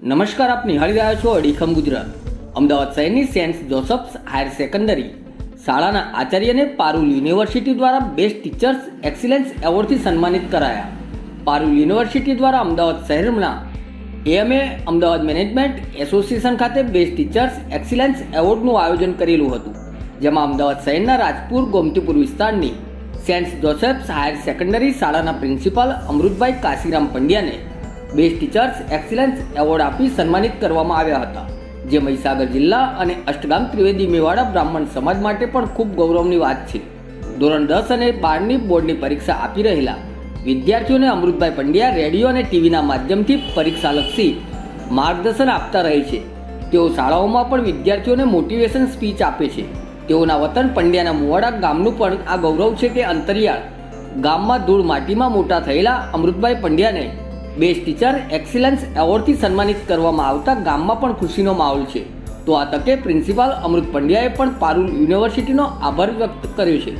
નમસ્કાર, આપ નિહાળી રહ્યા છો અડીખમ ગુજરાત. અમદાવાદ શહેરની સેન્ટ જોસફ્સ હાયર સેકન્ડરી શાળાના આચાર્યને પારુલ યુનિવર્સિટી દ્વારા બેસ્ટ ટીચર્સ એક્સિલન્સ એવોર્ડથી સન્માનિત કરાયા. પારુલ યુનિવર્સિટી દ્વારા અમદાવાદ શહેરના એએમએ, અમદાવાદ મેનેજમેન્ટ એસોસિએશન ખાતે બેસ્ટ ટીચર્સ એક્સિલન્સ એવોર્ડનું આયોજન કરેલું હતું, જેમાં અમદાવાદ શહેરના રાજપુર, ગોમતીપુર વિસ્તારની સેન્ટ જોસેફ્સ હાયર સેકન્ડરી શાળાના પ્રિન્સિપાલ અમૃતભાઈ કાશીરામ પંડ્યાને બેસ્ટ ટીચર્સ એક્સિલન્સ એવોર્ડ આપી સન્માનિત કરવામાં આવ્યા હતા, જે મહીસાગર જિલ્લા અને અષ્ટગામ ત્રિવેદી મેવાડા બ્રાહ્મણ સમાજ માટે પણ ખૂબ ગૌરવની વાત છે. ધોરણ દસ અને બારની બોર્ડની પરીક્ષા આપી રહેલા વિદ્યાર્થીઓને અમૃતભાઈ પંડ્યા રેડિયો અને ટીવીના માધ્યમથી પરીક્ષાલક્ષી માર્ગદર્શન આપતા રહે છે. તેઓ શાળાઓમાં પણ વિદ્યાર્થીઓને મોટિવેશન સ્પીચ આપે છે. તેઓના વતન પંડ્યાના મુવાડા ગામનું પણ આ ગૌરવ છે કે અંતરિયાળ ગામમાં ધૂળ માટીમાં મોટા થયેલા અમૃતભાઈ પંડ્યાને બેસ્ટ ટીચર એક્સિલન્સ એવોર્ડથી સન્માનિત કરવામાં આવતા ગામમાં પણ ખુશીનો માહોલ છે. તો આ તકે પ્રિન્સિપાલ અમૃત પંડ્યાએ પણ પારુલ યુનિવર્સિટીનો આભાર વ્યક્ત કર્યો છે.